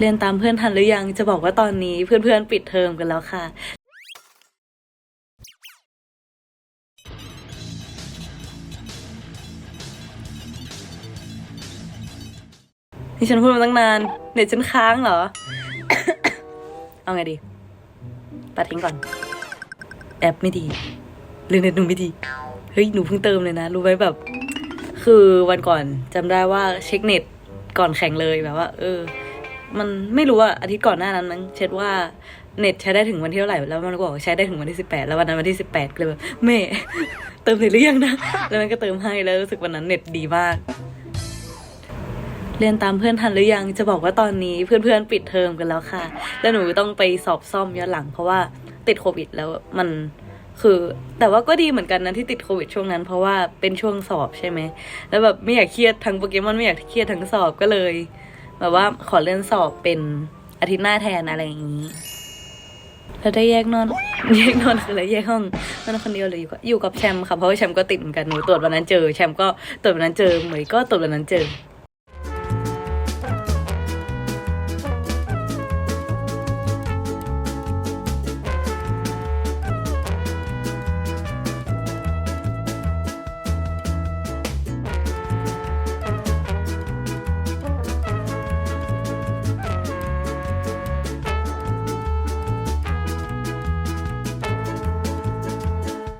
เรียนตามเพื่อนทันหรือยังจะบอกว่าตอนนี้เพื่อนๆปิดเทอมกันแล้วค่ะ นี่ฉันพูดมาตั้งนาน เน็ตฉันค้างเหรอ เอาไงดีตัดทิ้งก่อน แอปไม่ดี หรือเน็ตหนูไม่ดี เฮ้ย หนูเพิ่งเติมเลยนะ รู้ไหมแบบ คือวันก่อนจำได้ว่าเช็คเน็ตก่อนแข่งเลยแบบว่า เออ มันไม่รู้ว่าอาทิตย์ก่อนหน้านั้นมั้งเช็ดว่าเน็ตใช้ได้ถึงวันที่เท่าไหร่แล้วมันก็บอกใช้ได้ถึงวันที่สิบแปดแล้ววันนั้นวันที่สิบแปดเลยแบบแม่เติมเน็ตหรือยังนะแล้วมันก็เติมให้แล้วรู้สึกวันนั้นเน็ตดีมาก เรียนตามเพื่อนทันหรือยังจะบอกว่าตอนนี้เพื่อนๆปิดเทอมกันแล้วค่ะ แล้วหนูต้องไปสอบซ่อมย้อนหลัง เพราะว่าติดโควิดแล้วมันคือ แต่ว่าก็ดีเหมือนกันนะที่ติดโควิดช่วงนั้น เพราะว่าเป็นช่วงสอบใช่ไหมแล้วแบบไม่อยากเครียดทั้งโปเกมอนไม่อยากเครียดทั้งสอบก็เลย แบบว่าขอเลื่อนสอบเป็นอาทิตย์หน้าแทนอะไรอย่างนี้แล้วได้แยกนอน แยกนอนคืออะไรแยกห้องนอนคนเดียวเลยอยู่กับอยู่กับแชมป์ค่ะเพราะว่าแชมป์ก็ติดเหมือนกันหนูตรวจวันนั้นเจอแชมป์ก็ตรวจวันนั้นเจอเหมยก็ตรวจวันนั้นเจอ